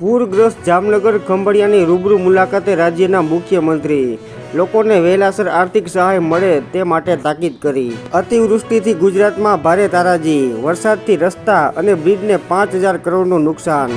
પૂરગ્રસ્ત જામનગર ખંભાળિયાની રૂબરૂ મુલાકાતે રાજ્યના મુખ્યમંત્રી. લોકોને વહેલાસર આર્થિક સહાય મળે તે માટે તાકીદ કરી. અતિવૃષ્ટિથી ગુજરાતમાં ભારે તારાજી, વરસાદથી રસ્તા અને બ્રિજને પાંચ હજાર કરોડનું નુકસાન.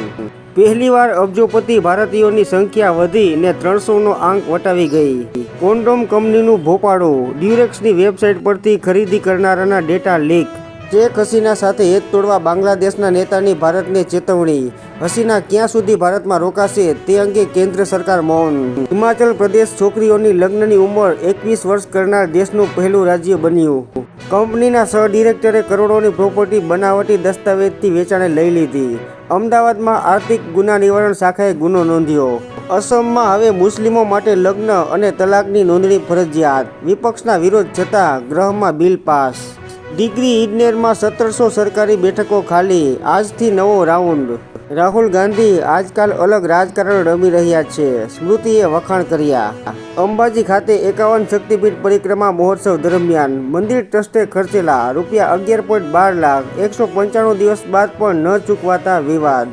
પહેલીવાર અબજોપતિ ભારતીયોની સંખ્યા વધી ને ત્રણસોનો આંક વટાવી ગઈ. કોન્ડોમ કંપનીનું ભોપાળું ડ્યુરેક્સની વેબસાઇટ પરથી ખરીદી કરનારાના ડેટા લીક. શેખ હસીના સાથે હેત તોડવા બાંગ્લાદેશના નેતાની ભારતને ચેતવણી. હસીના ક્યાં સુધી ભારતમાં રોકાશે તે અંગે કેન્દ્ર સરકાર મૌન. હિમાચલ પ્રદેશ છોકરીઓની લગ્નની ઉંમર એકવીસ વર્ષ કરનાર દેશનું પહેલું રાજ્ય બન્યું. કંપનીના સહ ડિરેક્ટરે કરોડોની પ્રોપર્ટી બનાવટી દસ્તાવેજથી વેચાણે લઈ લીધી. અમદાવાદમાં આર્થિક ગુના નિવારણ શાખાએ ગુનો નોંધ્યો. અસમમાં હવે મુસ્લિમો માટે લગ્ન અને તલાકની નોંધણી ફરજિયાત. વિપક્ષના વિરોધ છતાં ગૃહમાં બિલ પાસ ડિગ્રી ઇજનેરમાં સત્તરસો સરકારી બેઠકો ખાલી. આજથી નવો રાઉન્ડ. રાહુલ ગાંધી આજકાલ અલગ રાજકારણ રમી રહ્યા છે. સ્મૃતિએ વખાણ કર્યા. અંબાજી ખાતે એકાવન શક્તિપીઠ પરિક્રમા મહોત્સવ દરમિયાન મંદિર ટ્રસ્ટે ખર્ચેલા રૂપિયા અગિયાર પોઈન્ટ બાર લાખ, એકસો પંચાણું દિવસ બાદ પણ ન ચૂકવાતા વિવાદ.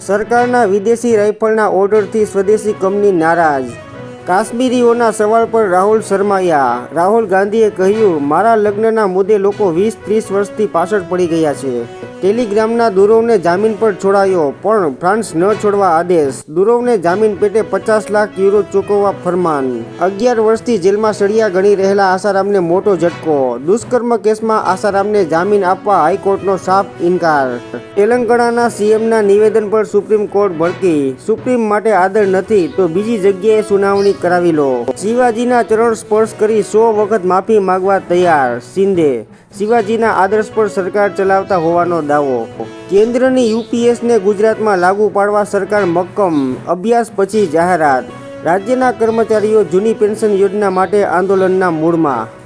સરકારના વિદેશી રાઇફલના ઓર્ડરથી સ્વદેશી કંપની નારાજ. કાશ્મીરીઓના સવાલ પર રાહુલ શર્માયા. રાહુલ ગાંધીએ કહ્યું, મારા લગ્નના મુદ્દે લોકો વીસ ત્રીસ વર્ષથી પાછળ પડી ગયા છે. ટેલિગ્રામના દુરોવને જામીન પર છોડાયો, પણ ફ્રાન્સ ન છોડવા આદેશ. દુરોવને જામીન પેટે પચાસ લાખ યુરો ચૂકવવા ફરમાન. અગિયાર વર્ષથી જેલમાં સળિયા ગણી રહેલા આસારામને મોટો ઝટકો. દુષ્કર્મ કેસમાં આસારામને જામીન આપવા હાઈકોર્ટનો સાફ ઇનકાર. તેલંગાણાના સીએમના નિવેદન પર સુપ્રીમ કોર્ટ ભડકી. સુપ્રીમ માટે આદર નથી, તો બીજી જગ્યાએ સુનાવણી કરાવી લો. શિવાજીના ચરણ સ્પર્શ કરી સો વખત માફી માંગવા તૈયાર. શિંદે. શિવાજીના આદર્શ પર સરકાર ચલાવતા હોવાનો દાવો. કેન્દ્રની યુપીએસને ગુજરાતમાં લાગુ પાડવા સરકાર મક્કમ. અભ્યાસ પછી જાહેરાત. રાજ્યના કર્મચારીઓ જૂની પેન્શન યોજના માટે આંદોલનના મૂળમાં.